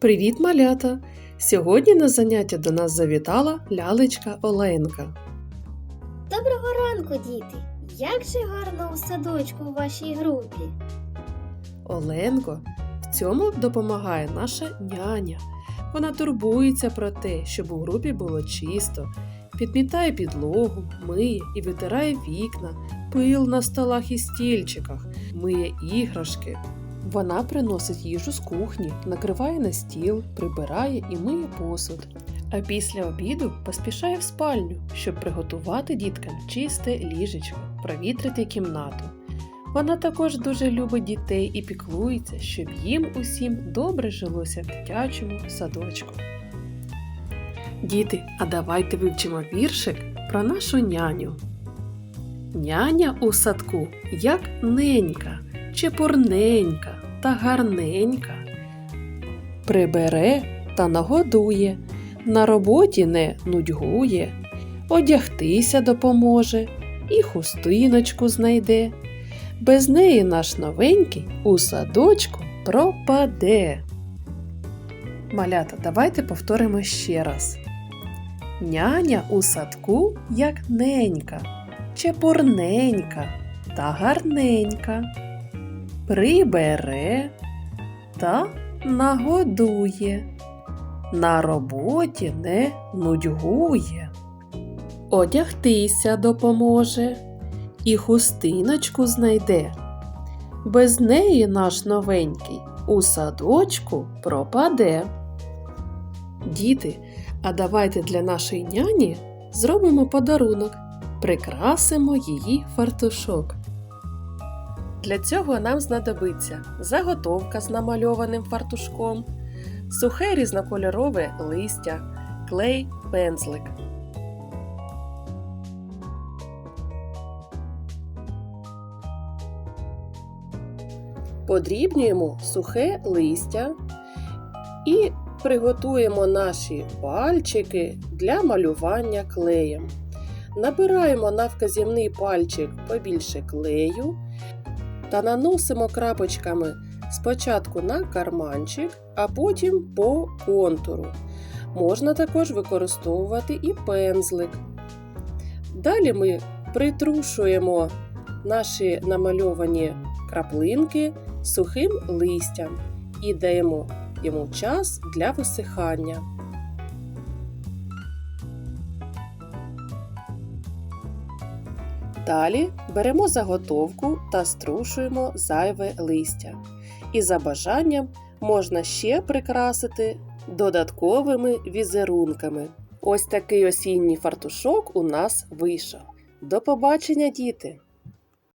Привіт, малята! Сьогодні на заняття до нас завітала лялечка Оленка. Доброго ранку, діти! Як же гарно у садочку у вашій групі. Оленко в цьому допомагає наша няня. Вона турбується про те, щоб у групі було чисто, підмітає підлогу, миє і витирає вікна, пил на столах і стільчиках, миє іграшки. Вона приносить їжу з кухні, накриває на стіл, прибирає і миє посуд. А після обіду поспішає в спальню, щоб приготувати діткам чисте ліжечко, провітрити кімнату. Вона також дуже любить дітей і піклується, щоб їм усім добре жилося в дитячому садочку. Діти, а давайте вивчимо віршик про нашу няню. Няня у садку, як ненька, чепурненька та гарненька. Прибере та нагодує, на роботі не нудьгує, одягтися допоможе і хустиночку знайде. Без неї наш новенький у садочку пропаде. Малята, давайте повторимо ще раз. Няня у садку, як ненька, чепурненька та гарненька. Прибере та нагодує. На роботі не нудьгує. Одягтися допоможе і хустиночку знайде. Без неї наш новенький у садочку пропаде. Діти, а давайте для нашої няні зробимо подарунок, прикрасимо її фартушок. Для цього нам знадобиться заготовка з намальованим фартушком, сухе різнокольорове листя, клей, пензлик. Подрібнюємо сухе листя і приготуємо наші пальчики для малювання клеєм. Набираємо на вказівний пальчик побільше клею та наносимо крапочками спочатку на карманчик, а потім по контуру. Можна також використовувати і пензлик. Далі ми притрушуємо наші намальовані краплинки сухим листям і даємо йому час для висихання. Далі беремо заготовку та струшуємо зайве листя. І за бажанням можна ще прикрасити додатковими візерунками. Ось такий осінній фартушок у нас вийшов. До побачення, діти!